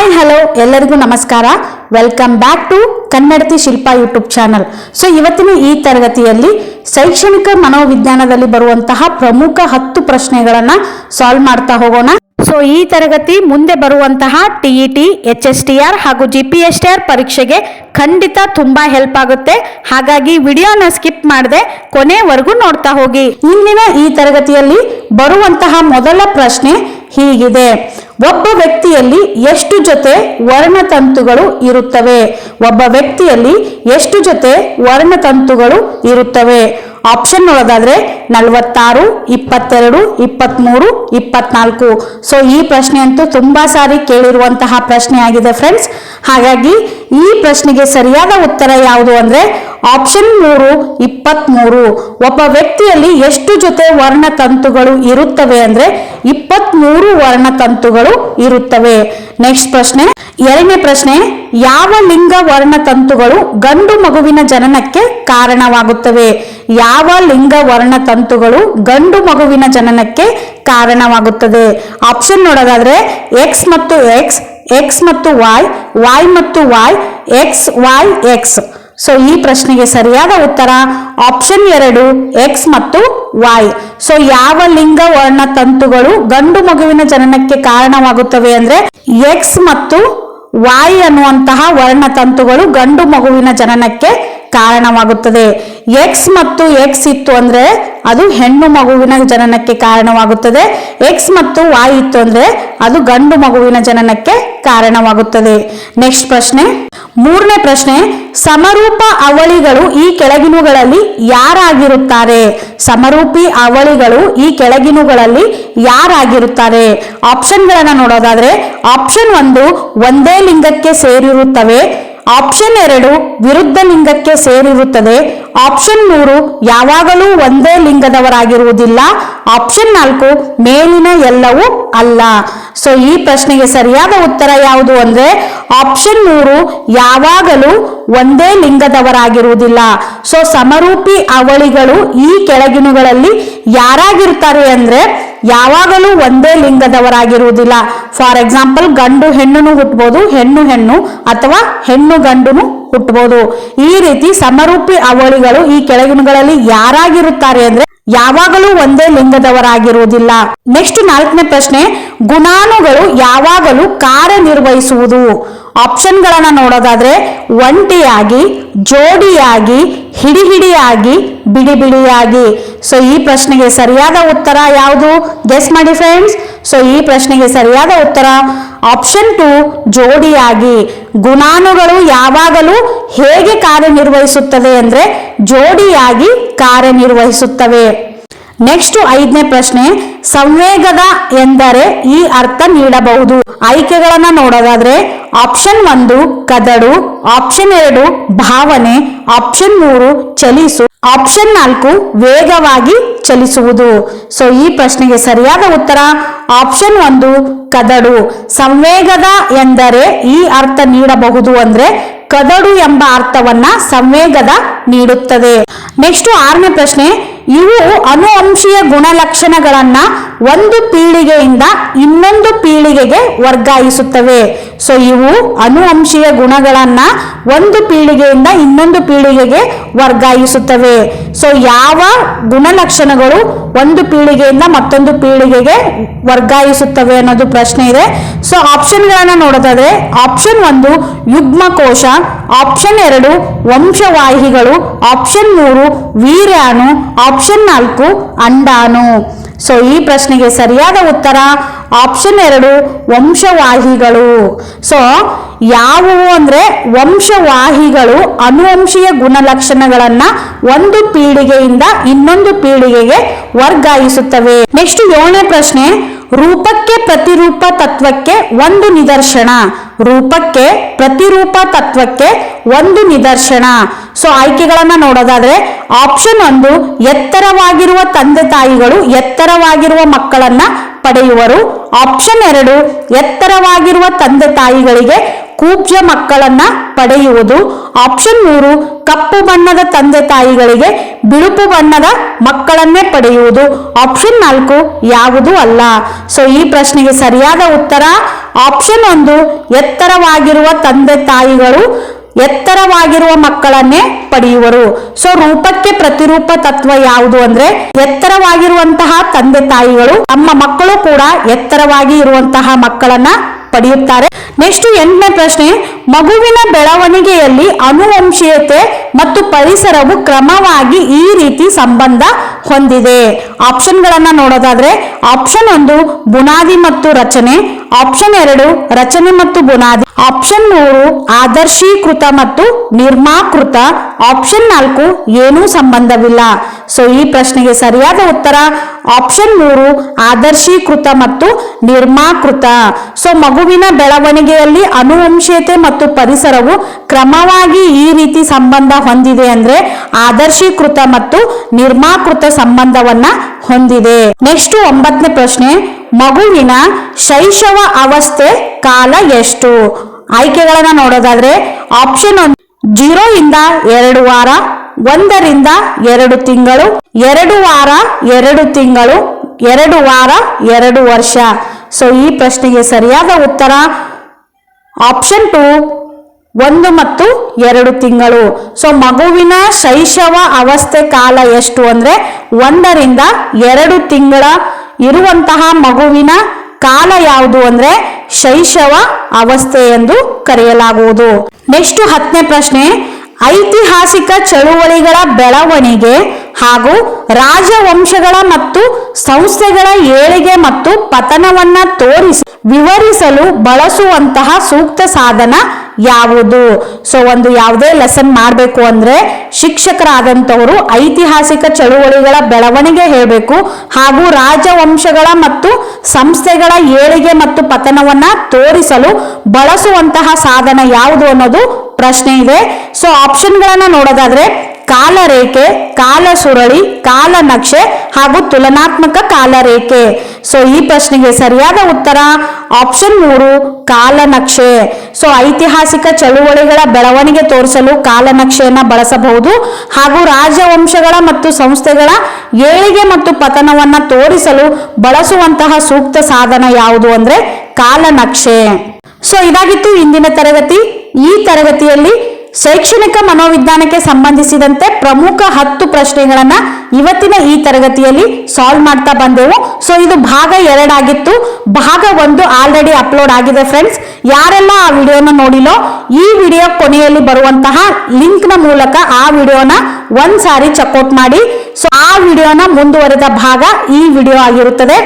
Hi hello ಎಲ್ಲರಿಗೂ ನಮಸ್ಕಾರ. Welcome back to Kannadathi Shilpa YouTube channel so ಇವತ್ತಿನ ಈ ತರಗತಿಯಲ್ಲಿ ಶೈಕ್ಷಣಿಕ ಮನೋವಿಜ್ಞಾನದಲ್ಲಿ ಬರುವಂತಹ ಪ್ರಮುಖ ಹತ್ತು ಪ್ರಶ್ನೆಗಳನ್ನ ಸಾಲ್ವ್ ಮಾಡ್ತಾ ಹೋಗೋಣ. ಸೊ ಈ ತರಗತಿ ಮುಂದೆ ಬರುವಂತಹ T E T H S T R ಹಾಗೂ G P S T R ಪರೀಕ್ಷೆಗೆ ಖಂಡಿತ ತುಂಬಾ ಹೆಲ್ಪ್ ಆಗುತ್ತೆ. ಹಾಗಾಗಿ ವಿಡಿಯೋನ ಸ್ಕಿಪ್ ಮಾಡದೆ ಕೊನೆವರೆಗೂ ನೋಡ್ತಾ ಹೋಗಿ. ಇಂದಿನ ಈ ತರಗತಿಯಲ್ಲಿ ಬರುವಂತಹ ಮೊದಲ ಪ್ರಶ್ನೆ ಹೀಗಿದೆ. ಒಬ್ಬ ವ್ಯಕ್ತಿಯಲ್ಲಿ ಎಷ್ಟು ಜೊತೆ ವರ್ಣತಂತುಗಳು ಇರುತ್ತವೆ? ಒಬ್ಬ ವ್ಯಕ್ತಿಯಲ್ಲಿ ಎಷ್ಟು ಜೊತೆ ವರ್ಣತಂತುಗಳು ಇರುತ್ತವೆ? ಆಪ್ಷನ್ ನೋಡೋದಾದ್ರೆ ನಲವತ್ತಾರು, ಇಪ್ಪತ್ತೆರಡು ಇಪ್ಪತ್ತ್ಮೂರು ಇಪ್ಪತ್ನಾಲ್ಕು. ಸೊ ಈ ಪ್ರಶ್ನೆ ಅಂತೂ ತುಂಬಾ ಸಾರಿ ಕೇಳಿರುವಂತಹ ಪ್ರಶ್ನೆ ಆಗಿದೆ ಫ್ರೆಂಡ್ಸ್ ಹಾಗಾಗಿ ಈ ಪ್ರಶ್ನೆಗೆ ಸರಿಯಾದ ಉತ್ತರ ಯಾವುದು ಅಂದ್ರೆ ಆಪ್ಷನ್ ಮೂರು ಇಪ್ಪತ್ತ್ಮೂರು ಒಬ್ಬ ವ್ಯಕ್ತಿಯಲ್ಲಿ ಎಷ್ಟು ಜೊತೆ ವರ್ಣತಂತುಗಳು ಇರುತ್ತವೆ ಅಂದ್ರೆ ಇಪ್ಪತ್ತ್ಮೂರು ವರ್ಣತಂತುಗಳು ಇರುತ್ತವೆ. ನೆಕ್ಸ್ಟ್ ಪ್ರಶ್ನೆ. ಎರಡನೇ ಪ್ರಶ್ನೆ, ಯಾವ ಲಿಂಗ ವರ್ಣತಂತುಗಳು ಗಂಡು ಮಗುವಿನ ಜನನಕ್ಕೆ ಕಾರಣವಾಗುತ್ತವೆ? ಯಾವ ಲಿಂಗ ವರ್ಣತಂತುಗಳು ಗಂಡು ಮಗುವಿನ ಜನನಕ್ಕೆ ಕಾರಣವಾಗುತ್ತದೆ? ಆಪ್ಷನ್ ನೋಡೋದಾದ್ರೆ ಎಕ್ಸ್ ಮತ್ತು ಎಕ್ಸ್ ಎಕ್ಸ್ ಮತ್ತು ವಾಯ್ ವಾಯ್ ಮತ್ತು Y X Y X so ಈ ಪ್ರಶ್ನೆಗೆ ಸರಿಯಾದ ಉತ್ತರ ಆಪ್ಷನ್ ಎರಡು ಎಕ್ಸ್ ಮತ್ತು ವಾಯ್ ಸೊ ಯಾವ ಲಿಂಗ ವರ್ಣ ತಂತುಗಳು ಗಂಡು ಮಗುವಿನ ಜನನಕ್ಕೆ ಕಾರಣವಾಗುತ್ತವೆ ಅಂದ್ರೆ ಎಕ್ಸ್ ಮತ್ತು ವಾಯ್ ಅನ್ನುವಂತಹ ವರ್ಣತಂತುಗಳು ಗಂಡು ಮಗುವಿನ ಜನನಕ್ಕೆ ಕಾರಣವಾಗುತ್ತದೆ. ಎಕ್ಸ್ ಮತ್ತು ಎಕ್ಸ್ ಇತ್ತು ಅಂದ್ರೆ ಅದು ಹೆಣ್ಣು ಮಗುವಿನ ಜನನಕ್ಕೆ ಕಾರಣವಾಗುತ್ತದೆ. ಎಕ್ಸ್ ಮತ್ತು ವೈ ಇತ್ತು ಅಂದ್ರೆ ಅದು ಗಂಡು ಮಗುವಿನ ಜನನಕ್ಕೆ ಕಾರಣವಾಗುತ್ತದೆ. ನೆಕ್ಸ್ಟ್ ಪ್ರಶ್ನೆ. ಮೂರನೇ ಪ್ರಶ್ನೆ, ಸಮರೂಪ ಅವಳಿಗಳು ಈ ಕೆಳಗಿನಗಳಲ್ಲಿ ಯಾರಾಗಿರುತ್ತಾರೆ? ಸಮರೂಪಿ ಅವಳಿಗಳು ಈ ಕೆಳಗಿನಗಳಲ್ಲಿ ಯಾರಾಗಿರುತ್ತಾರೆ? ಆಪ್ಷನ್ಗಳನ್ನ ನೋಡೋದಾದ್ರೆ ಆಪ್ಷನ್ ಒಂದು ಒಂದೇ ಲಿಂಗಕ್ಕೆ ಸೇರಿರುತ್ತವೆ. ಆಪ್ಷನ್ ಎರಡು ವಿರುದ್ಧ ಲಿಂಗಕ್ಕೆ ಸೇರಿರುತ್ತದೆ. ಆಪ್ಷನ್ ಮೂರು ಯಾವಾಗಲೂ ಒಂದೇ ಲಿಂಗದವರಾಗಿರುವುದಿಲ್ಲ. ಆಪ್ಷನ್ ನಾಲ್ಕು ಮೇಲಿನ ಎಲ್ಲವೂ ಅಲ್ಲ. ಸೊ ಈ ಪ್ರಶ್ನೆಗೆ ಸರಿಯಾದ ಉತ್ತರ ಯಾವುದು ಅಂದ್ರೆ ಆಪ್ಷನ್ ಮೂರು ಯಾವಾಗಲೂ ಒಂದೇ ಲಿಂಗದವರಾಗಿರುವುದಿಲ್ಲ. ಸೊ ಸಮರೂಪಿ ಅವಳಿಗಳು ಈ ಕೆಳಗಿನಗಳಲ್ಲಿ ಯಾರಾಗಿರ್ತಾರೆ ಅಂದ್ರೆ ಯಾವಾಗಲೂ ಒಂದೇ ಲಿಂಗದವರಾಗಿರುವುದಿಲ್ಲ. ಫಾರ್ ಎಕ್ಸಾಂಪಲ್ ಗಂಡು ಹೆಣ್ಣುನು ಹುಟ್ಟಬಹುದು ಹೆಣ್ಣು ಹೆಣ್ಣು ಅಥವಾ ಹೆಣ್ಣು ಗಂಡುನು ಹುಟ್ಟಬಹುದು ಈ ರೀತಿ ಸಮರೂಪಿ ಅವಳಿಗಳು ಈ ಕೆಳಗಿನಗಳಲ್ಲಿ ಯಾರಾಗಿರುತ್ತಾರೆ ಅಂದ್ರೆ ಯಾವಾಗಲೂ ಒಂದೇ ಲಿಂಗದವರಾಗಿರುವುದಿಲ್ಲ. ನೆಕ್ಸ್ಟ್ ನಾಲ್ಕನೇ ಪ್ರಶ್ನೆ ಗುಣಾನುಗಳು ಯಾವಾಗಲೂ ಕಾರ್ಯನಿರ್ವಹಿಸುವುದು. ಆಪ್ಷನ್ಗಳನ್ನ ನೋಡೋದಾದ್ರೆ, ಒಂಟಿಯಾಗಿ, ಜೋಡಿಯಾಗಿ ಹಿಡಿ ಹಿಡಿಯಾಗಿ ಬಿಡಿ ಬಿಡಿಯಾಗಿ ಸೊ ಈ ಪ್ರಶ್ನೆಗೆ ಸರಿಯಾದ ಉತ್ತರ ಯಾವುದು? ಗೆಸ್ ಮಾಡಿ ಫ್ರೆಂಡ್ಸ್ ಸೊ ಈ ಪ್ರಶ್ನೆಗೆ ಸರಿಯಾದ ಉತ್ತರ ಆಪ್ಷನ್ ಟು ಜೋಡಿಯಾಗಿ. ಗುಣಾನುಗಳು ಯಾವಾಗಲೂ ಹೇಗೆ ಕಾರ್ಯನಿರ್ವಹಿಸುತ್ತದೆ ಅಂದ್ರೆ ಜೋಡಿಯಾಗಿ ಕಾರ್ಯನಿರ್ವಹಿಸುತ್ತವೆ. ನೆಕ್ಸ್ಟ್ ಐದನೇ ಪ್ರಶ್ನೆ, ಸಂವೇಗದ ಎಂದರೆ ಈ ಅರ್ಥ ನೀಡಬಹುದು. ಆಯ್ಕೆಗಳನ್ನ ನೋಡೋದಾದ್ರೆ ಆಪ್ಷನ್ ಒಂದು ಕದಡು ಆಪ್ಷನ್ ಎರಡು ಭಾವನೆ ಆಪ್ಷನ್ ಮೂರು ಚಲಿಸು ಆಪ್ಷನ್ ನಾಲ್ಕು ವೇಗವಾಗಿ ಚಲಿಸುವುದು. ಸೊ ಈ ಪ್ರಶ್ನೆಗೆ ಸರಿಯಾದ ಉತ್ತರ ಆಪ್ಷನ್ ಒಂದು ಕದಡು ಸಂವೇಗದ ಎಂದರೆ ಈ ಅರ್ಥ ನೀಡಬಹುದು ಅಂದ್ರೆ ಕದಡು ಎಂಬ ಅರ್ಥವನ್ನ ಸಂವೇಗದ ನೀಡುತ್ತದೆ. ನೆಕ್ಸ್ಟ್ ಆರನೇ ಪ್ರಶ್ನೆ, ಇವು ಅನುವಂಶೀಯ ಗುಣಲಕ್ಷಣಗಳನ್ನ ಒಂದು ಪೀಳಿಗೆಯಿಂದ ಇನ್ನೊಂದು ಪೀಳಿಗೆಗೆ ವರ್ಗಾಯಿಸುತ್ತವೆ. ಸೊ ಇವು ಅನುವಂಶೀಯ ಗುಣಗಳನ್ನ ಒಂದು ಪೀಳಿಗೆಯಿಂದ ಇನ್ನೊಂದು ಪೀಳಿಗೆಗೆ ವರ್ಗಾಯಿಸುತ್ತವೆ. ಸೊ ಯಾವ ಗುಣಲಕ್ಷಣಗಳು ಒಂದು ಪೀಳಿಗೆಯಿಂದ ಮತ್ತೊಂದು ಪೀಳಿಗೆಗೆ ವರ್ಗಾಯಿಸುತ್ತವೆ ಅನ್ನೋದು ಪ್ರಶ್ನೆ ಇದೆ. ಸೊ ಆಪ್ಷನ್ಗಳನ್ನ ನೋಡೋದಾದ್ರೆ ಆಪ್ಷನ್ ಒಂದು ಯುಗ್ಮಕೋಶ ಆಪ್ಷನ್ ಎರಡು ವಂಶವಾಹಿಗಳು ಆಪ್ಷನ್ ಮೂರು ವೀರ್ಯಾಣು ಆಪ್ಷನ್ ನಾಲ್ಕು ಅಂಡಾಣು ಸೊ ಈ ಪ್ರಶ್ನೆಗೆ ಸರಿಯಾದ ಉತ್ತರ ಆಪ್ಷನ್ ಎರಡು ವಂಶವಾಹಿಗಳು ಸೊ ಯಾವುವು ಅಂದ್ರೆ ವಂಶವಾಹಿಗಳು ಅನುವಂಶೀಯ ಗುಣಲಕ್ಷಣಗಳನ್ನು ಒಂದು ಪೀಳಿಗೆಯಿಂದ ಇನ್ನೊಂದು ಪೀಳಿಗೆಗೆ ವರ್ಗಾಯಿಸುತ್ತವೆ. ನೆಕ್ಸ್ಟ್ ಏಳನೇ ಪ್ರಶ್ನೆ, ರೂಪಕ್ಕೆ ಪ್ರತಿರೂಪ ತತ್ವಕ್ಕೆ ಒಂದು ನಿದರ್ಶನ. ರೂಪಕ್ಕೆ ಪ್ರತಿರೂಪ ತತ್ವಕ್ಕೆ ಒಂದು ನಿದರ್ಶನ. ಸೊ ಆಯ್ಕೆಗಳನ್ನ ನೋಡೋದಾದ್ರೆ ಆಪ್ಷನ್ ಒಂದು ಎತ್ತರವಾಗಿರುವ ತಂದೆ ತಾಯಿಗಳು ಎತ್ತರವಾಗಿರುವ ಮಕ್ಕಳನ್ನ ಪಡೆಯುವರು. ಆಪ್ಷನ್ ಎರಡು, ಎತ್ತರವಾಗಿರುವ ತಂದೆ ತಾಯಿಗಳಿಗೆ ಕೂಬ್ಜ ಮಕ್ಕಳನ್ನ ಪಡೆಯುವುದು. ಆಪ್ಷನ್ ಮೂರು, ಕಪ್ಪು ಬಣ್ಣದ ತಂದೆ ತಾಯಿಗಳಿಗೆ ಬಿಳುಪು ಬಣ್ಣದ ಮಕ್ಕಳನ್ನೇ ಪಡೆಯುವುದು. ಆಪ್ಷನ್ ನಾಲ್ಕು, ಯಾವುದು ಅಲ್ಲ. ಸೊ ಈ ಪ್ರಶ್ನೆಗೆ ಸರಿಯಾದ ಉತ್ತರ ಆಪ್ಷನ್ ಒಂದು, ಎತ್ತರವಾಗಿರುವ ತಂದೆ ತಾಯಿಗಳು ಎತ್ತರವಾಗಿರುವ ಮಕ್ಕಳನ್ನೇ ಪಡೆಯುವರು. ಸೊ ರೂಪಕ್ಕೆ ಪ್ರತಿರೂಪ ತತ್ವ ಯಾವುದು ಅಂದ್ರೆ ಎತ್ತರವಾಗಿರುವಂತಹ ತಂದೆ ತಾಯಿಗಳು, ತಮ್ಮ ಮಕ್ಕಳು ಕೂಡ ಎತ್ತರವಾಗಿ ಇರುವಂತಹ ಮಕ್ಕಳನ್ನ ಪಡೆಯುತ್ತಾರೆ. ನೆಕ್ಸ್ಟ್ ಎಂಟನೇ ಪ್ರಶ್ನೆ, ಮಗುವಿನ ಬೆಳವಣಿಗೆಯಲ್ಲಿ ಅನುವಂಶೀಯತೆ ಮತ್ತು ಪರಿಸರವು ಕ್ರಮವಾಗಿ ಈ ರೀತಿ ಸಂಬಂಧ ಹೊಂದಿದೆ. ಆಪ್ಷನ್ಗಳನ್ನ ನೋಡೋದಾದ್ರೆ ಆಪ್ಷನ್ ಒಂದು ಬುನಾದಿ ಮತ್ತು ರಚನೆ ಆಪ್ಷನ್ ಎರಡು ರಚನೆ ಮತ್ತು ಬುನಾದಿ ಆಪ್ಷನ್ ಮೂರು ಆದರ್ಶೀಕೃತ ಮತ್ತು ನಿರ್ಮಾಕೃತ ಆಪ್ಷನ್ ನಾಲ್ಕು ಏನೂ ಸಂಬಂಧವಿಲ್ಲ. ಸೊ ಈ ಪ್ರಶ್ನೆಗೆ ಸರಿಯಾದ ಉತ್ತರ ಆಪ್ಷನ್ ಮೂರು ಆದರ್ಶೀಕೃತ ಮತ್ತು ನಿರ್ಮಾಕೃತ. ಸೊ ಮಗುವಿನ ಬೆಳವಣಿಗೆಯಲ್ಲಿ ಅನುವಂಶೀಯತೆ ಮತ್ತು ಪರಿಸರವು ಕ್ರಮವಾಗಿ ಈ ರೀತಿ ಸಂಬಂಧ ಹೊಂದಿದೆ ಅಂದ್ರೆ ಆದರ್ಶೀಕೃತ ಮತ್ತು ನಿರ್ಮಾಕೃತ ಸಂಬಂಧವನ್ನ ಹೊಂದಿದೆ. ನೆಕ್ಸ್ಟ್ ಒಂಬತ್ತನೇ ಪ್ರಶ್ನೆ, ಮಗುವಿನ ಶೈಶವ ಅವಸ್ಥೆ ಕಾಲ ಎಷ್ಟು? ಆಯ್ಕೆಗಳನ್ನ ನೋಡೋದಾದ್ರೆ ಆಪ್ಷನ್ ಒಂದು ಜೀರೋ ಇಂದ ಎರಡು ವಾರ ಒಂದರಿಂದ ಎರಡು ತಿಂಗಳು, ಎರಡು ವಾರ, ಎರಡು ತಿಂಗಳು, ಎರಡು ವಾರ, ಎರಡು ವರ್ಷ. ಸೊ ಈ ಪ್ರಶ್ನೆಗೆ ಸರಿಯಾದ ಉತ್ತರ ಆಪ್ಷನ್ ಟು ಒಂದು ಮತ್ತು ಎರಡು ತಿಂಗಳು. ಸೊ ಮಗುವಿನ ಶೈಶವ ಅವಸ್ಥೆ ಕಾಲ ಎಷ್ಟು ಅಂದ್ರೆ ಒಂದರಿಂದ ಎರಡು ತಿಂಗಳ ಇರುವಂತಹ ಮಗುವಿನ ಕಾಲ ಯಾವುದು ಅಂದ್ರೆ ಶೈಶವ ಅವಸ್ಥೆ ಎಂದು ಕರೆಯಲಾಗುವುದು. ನೆಕ್ಸ್ಟ್ ಹತ್ತನೇ ಪ್ರಶ್ನೆ, ಐತಿಹಾಸಿಕ ಚಳುವಳಿಗಳ ಬೆಳವಣಿಗೆ ಹಾಗೂ ರಾಜವಂಶಗಳ ಮತ್ತು ಸಂಸ್ಥೆಗಳ ಏಳಿಗೆ ಮತ್ತು ಪತನವನ್ನ ತೋರಿಸಿ ವಿವರಿಸಲು ಬಳಸುವಂತಹ ಸೂಕ್ತ ಸಾಧನ ಯಾವುದು? ಸೊ ಒಂದು ಯಾವುದೇ ಲೆಸನ್ ಮಾಡಬೇಕು ಅಂದ್ರೆ ಶಿಕ್ಷಕರಾದಂಥವರು ಐತಿಹಾಸಿಕ ಚಳುವಳಿಗಳ ಬೆಳವಣಿಗೆ ಹೇಳಬೇಕು ಹಾಗೂ ರಾಜವಂಶಗಳ ಮತ್ತು ಸಂಸ್ಥೆಗಳ ಏಳಿಗೆ ಮತ್ತು ಪತನವನ್ನ ತೋರಿಸಲು ಬಳಸುವಂತಹ ಸಾಧನ ಯಾವುದು ಅನ್ನೋದು ಪ್ರಶ್ನೆ ಇದೆ. ಸೊ ಆಪ್ಷನ್ಗಳನ್ನ ನೋಡೋದಾದ್ರೆ ಕಾಲರೇಖೆ ಕಾಲ ಸುರಳಿ ಕಾಲ ನಕ್ಷೆ ಹಾಗೂ ತುಲನಾತ್ಮಕ ಕಾಲರೇಖೆ. ಸೊ ಈ ಪ್ರಶ್ನೆಗೆ ಸರಿಯಾದ ಉತ್ತರ ಆಪ್ಷನ್ ಮೂರು, ಕಾಲನಕ್ಷೆ. ಸೊ ಐತಿಹಾಸಿಕ ಚಳುವಳಿಗಳ ಬೆಳವಣಿಗೆ ತೋರಿಸಲು ಕಾಲನಕ್ಷೆಯನ್ನು ಬಳಸಬಹುದು ಹಾಗೂ ರಾಜವಂಶಗಳ ಮತ್ತು ಸಂಸ್ಥೆಗಳ ಏಳಿಗೆ ಮತ್ತು ಪತನವನ್ನ ತೋರಿಸಲು ಬಳಸುವಂತಹ ಸೂಕ್ತ ಸಾಧನ ಯಾವುದು ಅಂದ್ರೆ ಕಾಲನಕ್ಷೆ. ಸೊ ಇದಾಗಿತ್ತು ಇಂದಿನ ತರಗತಿ. ಈ ತರಗತಿಯಲ್ಲಿ ಶೈಕ್ಷಣಿಕ ಮನೋವಿಜ್ಞಾನಕ್ಕೆ ಸಂಬಂಧಿಸಿದಂತೆ ಪ್ರಮುಖ ಹತ್ತು ಪ್ರಶ್ನೆಗಳನ್ನ ಇವತ್ತಿನ ಈ ತರಗತಿಯಲ್ಲಿ ಸಾಲ್ವ್ ಮಾಡ್ತಾ ಬಂದೆವು. ಸೊ ಇದು ಭಾಗ ಎರಡಾಗಿತ್ತು. ಭಾಗ ಒಂದು ಆಲ್ರೆಡಿ ಅಪ್ಲೋಡ್ ಆಗಿದೆ ಫ್ರೆಂಡ್ಸ್ ಯಾರೆಲ್ಲ ಆ ವಿಡಿಯೋನ ನೋಡಿಲೋ ಈ ವಿಡಿಯೋ ಕೊನೆಯಲ್ಲಿ ಬರುವಂತಹ ಲಿಂಕ್ನ ಮೂಲಕ ಆ ವಿಡಿಯೋನ ಒಂದ್ ಸಾರಿ ಚೆಕ್ಔಟ್ ಮಾಡಿ. ಸೊ ಆ ವಿಡಿಯೋನ ಮುಂದುವರೆದ ಭಾಗ ಈ ವಿಡಿಯೋ ಆಗಿರುತ್ತದೆ.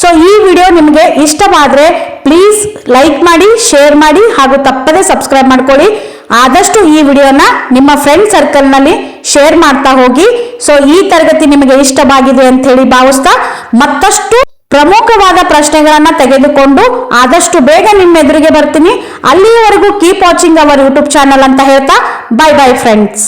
ಸೊ ಈ ವಿಡಿಯೋ ನಿಮಗೆ ಇಷ್ಟವಾದ್ರೆ ಪ್ಲೀಸ್ ಲೈಕ್ ಮಾಡಿ ಶೇರ್ ಮಾಡಿ ಹಾಗೂ ತಪ್ಪದೆ ಸಬ್ಸ್ಕ್ರೈಬ್ ಮಾಡ್ಕೊಳ್ಳಿ. ಆದಷ್ಟು ಈ ವಿಡಿಯೋನ ನಿಮ್ಮ ಫ್ರೆಂಡ್ ಸರ್ಕಲ್ನಲ್ಲಿ ಶೇರ್ ಮಾಡ್ತಾ ಹೋಗಿ. ಸೊ ಈ ತರಗತಿ ನಿಮಗೆ ಇಷ್ಟವಾಗಿದೆ ಅಂತ ಹೇಳಿ ಭಾವಿಸ್ತಾ ಮತ್ತಷ್ಟು ಪ್ರಮುಖವಾದ ಪ್ರಶ್ನೆಗಳನ್ನ ತೆಗೆದುಕೊಂಡು ಆದಷ್ಟು ಬೇಗ ನಿಮ್ಮ ಎದುರಿಗೆ ಬರ್ತೀನಿ. ಅಲ್ಲಿಯವರೆಗೂ keep watching our YouTube channel ಅಂತ ಹೇಳ್ತಾ ಬೈ ಬೈ ಫ್ರೆಂಡ್ಸ್